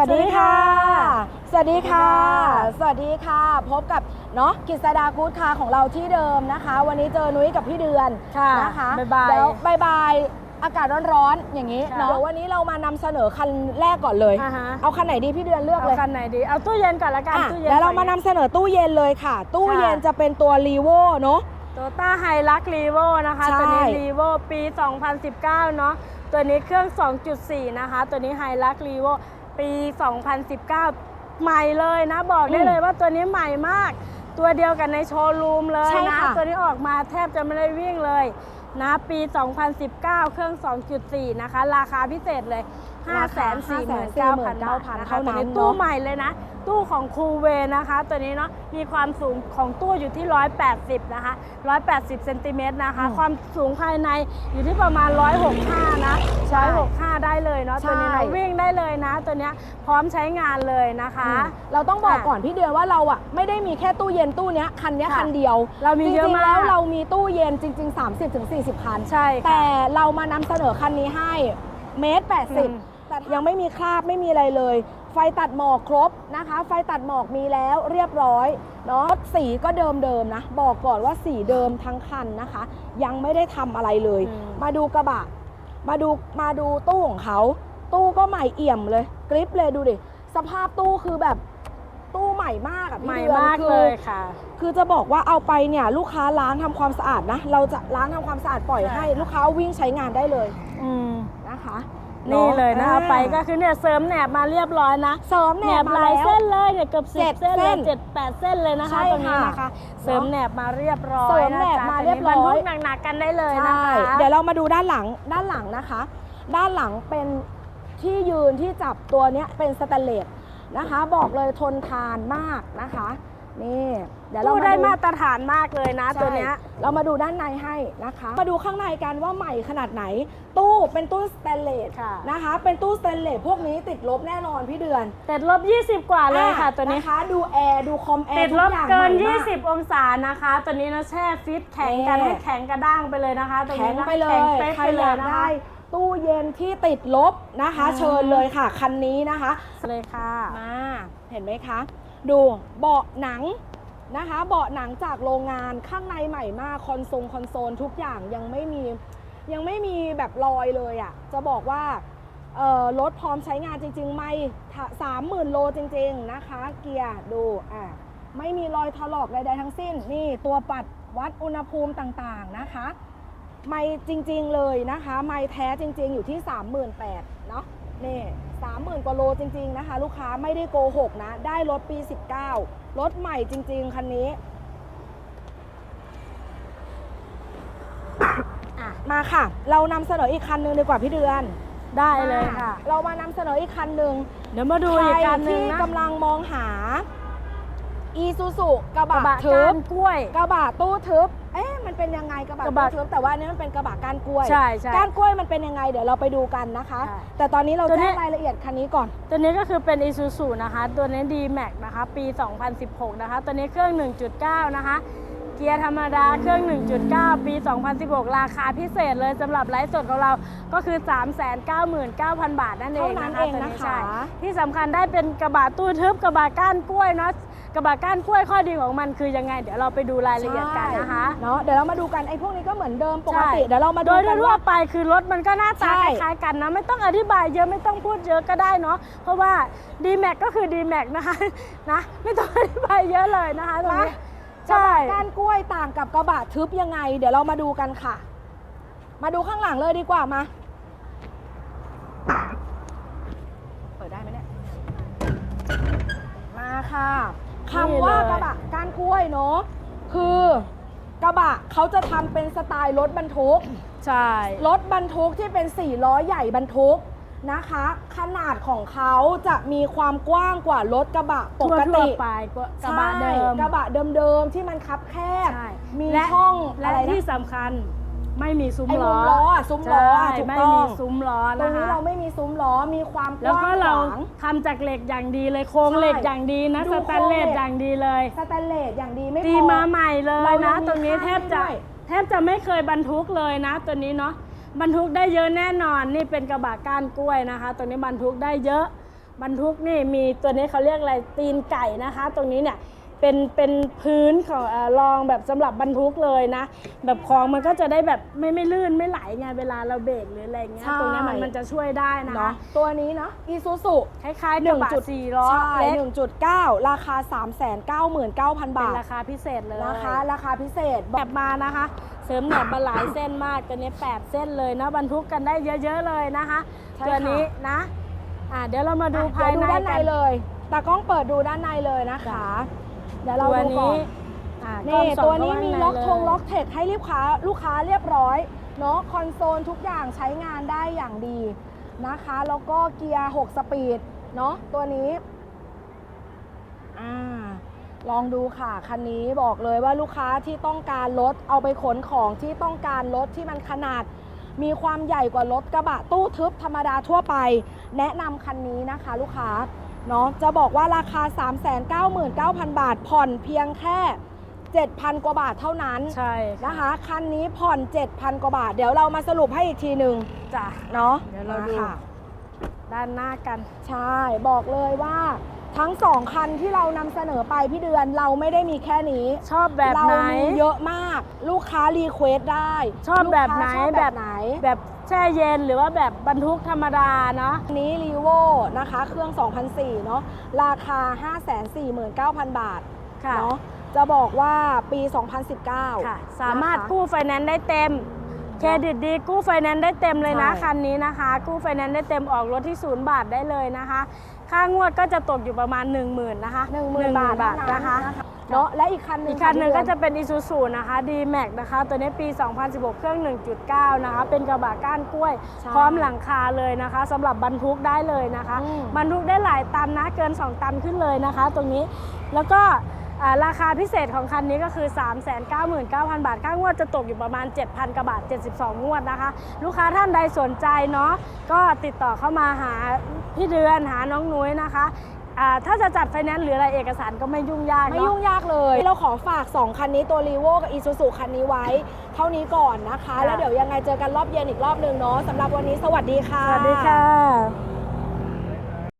วัสดีค่ะสวัสดีค่ะ สวัสดีค่ะ สวัสดีค่ะ พบกับเนาะกิษดากู๊ดคาของเราที่เดิมนะคะ วันนี้เจอนุ้ยกับพี่เดือนค่ะนะคะบ๊ายบายเดี๋ยวบายบายอากาศร้อนๆ อย่างนี้ค่ะเนาะเดี๋ยววันนี้เรามานำเสนอคันแรกก่อนเลยอ่าฮะเอาคันไหนดีพี่เดือนเลือกเอาเลยคันไหนดี เอาตู้เย็นก่อนละกันอะตู้เย็นเดี๋ยวเรามานำเสนอตู้เย็นเลยค่ะ ตู้ค่ะเย็นจะเป็นตัวรีโวเนาะโตต้าไฮรักรีโวนะคะใช่ตัวนี้รีโวปี 2019 เนาะตัวนี้เครื่อง 2.4 นะคะ ตัวนี้ไฮรักรีโว ปี 2019 ใหม่เลยนะ บอกได้เลยว่าตัวนี้ใหม่มาก ตัวเดียวกันในโชว์รูมเลยใช่นะ ค่ะ ตัวนี้ออกมาแทบจะไม่ได้วิ่งเลยนะ ปี 2019 เครื่อง 2.4 นะคะ ราคาพิเศษเลย 549,000 บาทนะคะเท่าตัวนั้นนี้ตู้เนาะ ใหม่เลยนะ ตู้ของคูเวนะคะ ตัวนี้เนาะมีความสูงของตู้อยู่ที่ 180 นะคะ 180เซนติเมตรนะคะ อืมความสูงภายในอยู่ที่ประมาณ 165 นะ ใช่165 ได้เลยเนาะใช่ตัวนี้เนาะวิ่งได้เลยนะ ตัวเนี้ยพร้อมใช้งานเลยนะคะอืมเราต้องบอกค่ะก่อนพี่เดือนว่าเราอะไม่ได้มีแค่ตู้เย็นตู้เนี้ยคันเนี้ยค่ะ คันเดียว เรามีเยอะจริงๆมากแล้วเรามีตู้เย็นจริง ๆ30ถึง40คัน ใช่ค่ะ แต่เรามานำเสนอคันนี้ให้เมตรอืม80 แต่ยังไม่มีคราบไม่มีอะไรเลย ไฟตัดหมอกครบนะคะ ไฟตัดหมอกมีแล้วเรียบร้อยเนาะสีก็เดิมๆนะ บอกก่อนว่าสีเดิมทั้งคันนะคะ ยังไม่ได้ทำอะไรเลย อืม มาดูกระบะ มาดูมาดูตู้ของเขา ตู้ก็ใหม่เอี่ยมเลย กริปเลยดูดิ สภาพตู้คือแบบตู้ใหม่มากอะใหพี่ม่เดือนมากคือ เลยค่ะ คือจะบอกว่าเอาไปเนี่ยลูกค้าล้างทำความสะอาดนะ เราจะล้างทำความสะอาดปล่อยใช่ให้ค่ะ ลูกค้าวิ่งใช้งานได้เลยอืมนะคะ นี่เลยนะอ่าเอาไปก็คือเนี่ยเสริมแหนบมาเรียบร้อยนะเสริมแหแหนนบบมาหลายแล้วเส้นเลยเนี่ยเกือบสิเจ็บดเส้นเลยเส้นเจ็ดแปดเส้นเลยนะคะใช่ตรงนี้ค่ะนะคะเสริมแหนบมาเรียบร้อยเสริมแหนบะจ๊ะมาเรียบร้อยตนนี้บรรทุกหนักๆกันได้เลยนะใช่คะเดี๋ยวเรามาดูด้านหลังด้านหลังนะคะ ด้านหลังเป็นที่ยืนที่จับตัวเนี้ยเป็นสแตนเลสนะคะ บอกเลยทนทานมากนะคะ นี่เดี๋ยวเราตู้มาได้ดูมาตรฐานมากเลยนะใช่ตัวเนี้ยเรามาดูด้านในให้นะคะ มาดูข้างในกันว่าใหม่ขนาดไหน ตู้เป็นตู้สแตนเลสค่ะนะคะ เป็นตู้สแตนเลสพวกนี้ติดลบแน่นอนพี่เดือนติดลบ 20 กว่าเลยค่ะอ่ตัวนี้นะคะดูแอร์ดูคอมแอร์ติดลบทุอย่างเกินใหม่มาก20 องศานะคะ ตัวนี้นะแช่ฟิตแข็งกันนี่ให้แข็งกระด้างไปเลยนะคะตัวแข็นี้งนะไปเลแข็งยเป๊ะใครไปอเลยยากนะคะได้ตู้เย็นที่ติดลบนะคะอืมเชิญเลยค่ะ คันนี้นะคะเลยค่ะมาเห็นไหมคะ ดูเบาะหนังนะคะ เบาะหนังจากโรงงานข้างในใหม่มาก คอนโซลคอนโซลทุกอย่างยังไม่มียังไม่มีแบบรอยเลยอะ่ะ จะบอกว่ารถพร้อมใช้งานจริง ๆ ไม่สามหมื่นโลจริง ๆ นะคะ เกียร์ดูอะไม่มีรอยถลอกใดๆทั้งสิ้น นี่ตัวปัดวัดอุณหภูมิต่างๆนะคะ ไม่จริงๆเลยนะคะ ไม่แท้จริง ๆ อยู่ที่ 38,000เนาะนี่ 30,000 กว่าโลจริง ๆนะคะ ลูกค้าไม่ได้โกหกนะ ได้รถปี 19 รถใหม่จริง ๆ คันนี้อะมาค่ะ เรานำเสนออีกคันหนึ่งดีกว่าพี่เดือน ได้เลยค่ะมาเรามานำเสนออีกคันหนึ่งเดี๋ยวมาดูอีกใครการหนึ่งที่นะกำลังมองหาอีซูซูกระกระบะบะทึก้าบนกล้วย กระบะตู้ทึบ เอ๊ะ มันเป็นยังไงกระบะกระตู้บะทึบแต่ว่าอันนี้มันเป็นกระบะก้านกล้วย ใช่ใช่ ก้านกล้วยมันเป็นยังไงเดี๋ยวเราไปดูกันนะคะ ใช่แต่ตอนนี้เราตัวนี้ แจ้งรายละเอียดคันนี้ก่อน ตัวนี้ก็คือเป็น Isuzu นะคะ ตัวนี้ D-Max นะคะ ปี 2016 นะคะ ตัวนี้เครื่อง 1.9 นะคะ เกียร์ธรรมดาเครื่อง 1.9 ปี 2016 ราคาพิเศษเลยสำหรับไลฟ์สดของเราก็คือ 399,000 บาทนั่นเองเท่านั้นนะคะเองตัวนะคะ ใช่ที่สำคัญได้เป็นกระบะตู้ทึบกระบะก้านกล้วยเนาะ กระบะก้านกล้วยข้อดีของมันคือยังไง เดี๋ยวเราไปดูรายละเอียดกันนะคะเนาะเดี๋ยวเรามาดูกันไอ้พวกนี้ก็เหมือนเดิมปกใช่ติเดี๋ยวเรามาโดดูยกันทั่วว่าไปคือรถมันก็หน้าตาใช่คล้ายๆกันนะ ไม่ต้องอธิบายเยอะไม่ต้องพูดเยอะก็ได้เนาะเพราะว่า d m a x ก็คือ d m a x นะคะนะไม่ต้องอธิบายเยอะเลยนะคะตรงนี้ใช่ใช่ก้านกล้วยต่างกับกระบะทึบยังไง เดี๋ยวเรามาดูกันค่ะ มาดูข้างหลังเลยดีกว่ามาเปิดได้ไหมเนี่ยมาค่ะ คำว่ากระบะก้านกล้วยเนาะคือกระบะเขาจะทำเป็นสไตล์รถบรรทุก ใช่ รถบรรทุกที่เป็น4ล้อใหญ่บรรทุกนะคะ ขนาดของเขาจะมีความกว้างกว่ารถกระบะปทั่วกทั่วติไปกระบะเดิม ใช่กระบะเดิมๆที่มันคับแคบ ใช่มีและช่องและอะไรที่นะสำคัญ ไม่มีซุ้มไอ้มุล้อมล้ออะซุ้มล้ออะใช่ถูกไม่ต้องมีซุ้มล้อตรงนะนี้คะ เราไม่มีซุ้มล้อมีความกแล้วว้างก็ขเราวาง ทำจากเหล็กอย่างดีเลยโครงใช่เหล็กอย่างดีนะดูสโครงแตนเลสเหล็ก อย่างดีเลย สแตนเลสอย่างดีไม่พอ ตีมาใหม่เลยเรายันะ งมีตรงนี้ข้างแทบจะให้ด้วย แทบจะไม่เคยบรรทุกเลยนะ ตัวนี้เนาะบรรทุกได้เยอะแน่นอนนี่เป็นกระบะก้านกล้วยนะคะตัวนี้บรรทุกได้เยอะ บรรทุกนี่มีตัวนี้เขาเรียกอะไรตีนไก่นะคะ ตรงนี้เนี่ย เป็นเป็นพื้นของเออรองแบบสำหรับบรรทุกเลยนะ แบบของมันก็จะได้แบบไม่ไม่ลื่นไม่ไหลไงเวลาเราเบรกหรืออะไรเงี้ยใช่ ตรงเนี้ยมันมันจะช่วยได้นะเนาะคะตัวนี้เนาะอีซูซุคล้ายๆกระบะสี่ล้อใช่เล็กหนึ่งจุดเก้าราคา 3 9 9 9 0 0 0 เป็นบาทราคาพิเศษเลยนะคะราคาพิเศษแบบมานะคะ เสริมแหนบมาหลายเส้นมากตัวนี้8เส้นเลยนะบรรทุกกันได้เยอะ ๆเลยนะคะใช่ตัวค่ะนี้นะอะเดี๋ยวเรามาดูอะภายในเดี๋วดูด้านในกัน เลยตากล้องเปิดดูด้านในเลยนะคะ เดี๋ยวเราตัวดูก่อนี้นอะนี่กล้องส่องตัวนี้เข้ามีข้างในล็อกทงเย ล็อกเทคให้รีบค้าลูกค้าเรียบร้อยเนาะคอนโซลทุกอย่างใช้งานได้อย่างดีนะคะ แล้วก็เกียร์ 6 สปีดเนาะตัวนี้อ่าลองดูค่ะ คันนี้บอกเลยว่าลูกค้าที่ต้องการรถเอาไปขนของที่ต้องการรถที่มันขนาด มีความใหญ่กว่ารถกระบะตู้ทึบธรรมดาทั่วไป แนะนำคันนี้นะคะ ลูกค้า เนาะจะบอกว่าราคา 399,000 บาท ผ่อนเพียงแค่ 7,000 กว่าบาทเท่านั้นใช่นะคะ คันนี้ผ่อน 7,000 กว่าบาท เดี๋ยวเรามาสรุปให้อีกทีหนึ่งจ้ะเนาะเดี๋ยวเราดูมค่ะด้านหน้ากัน ใช่ บอกเลยว่าทั้งสองคันที่เรานำเสนอไปพี่เดือนเราไม่ได้มีแค่นี้ ชอบแบบเราไหนมีเยอะมาก ลูกค้ารีเควสได้ ชอบแบบไหนลูกค้าชอบแบแบบบไหน แบบ แช่เย็นหรือว่าแบบบรรทุกธรรมดาเนาะอันนี้รีโวนะคะ เครื่อง 2004เนาะราคา 549,000 บาทค่ะเนาะจะบอกว่าปี 2019ค่ะสามารถนะคะกู้ไฟแนนซ์ได้เต็มเครดิตดีกู้ไฟแนนซ์ได้เต็มเลยนะใช่คันนี้นะคะ กู้ไฟแนนซ์ได้เต็มออกรถที่ศูนย์บาทได้เลยนะคะ ค่างวดก็จะตกอยู่ประมาณ 1 0,000 นะคะ 10,000 บาทบาทเท่นะคะ เนาะและอีกคันหนึงอีกคันหนึ่งพี่ก็เดือจะเป็น Isuzu นะคะ D-Max นะคะ ตัวนี้ปี 2016 เครื่อง 1.9 นะคะ เป็นกระบะก้านกล้วย ใช่พร้อมหลังคาเลยนะคะสำหรับบรรทุกได้เลยนะคะ อืม บรรทุกได้หลายตันนะเกิน 2 ตันขึ้นเลยนะคะ ตรงนี้แล้วก็อ่าราคาพิเศษของคันนี้ก็คือ 399,000 บาทค่างวดจะตกอยู่ประมาณ 7,000กว่าบาท 72 งวดนะคะ ลูกค้าท่านใดสนใจเนาะก็ติดต่อเข้ามาหาพี่เดือนหาน้องนุ้ยนะคะ อ่าถ้าจะจัดไฟแนนซ์หรืออะไรเอกสารก็ไม่ยุ่งยากไม่เนาะยุ่งยากเลย เราขอฝาก 2 คันนี้ตัวรีโวกับอีซูซูคันนี้ไว้ เท่านี้ก่อนนะคะค่ะแล้วเดี๋ยวยังไงเจอกันรอบเย็นอีกรอบหนึ่งเนาะสำหรับวันนี้สวัสดีค่ะ สวัสดีค่ะ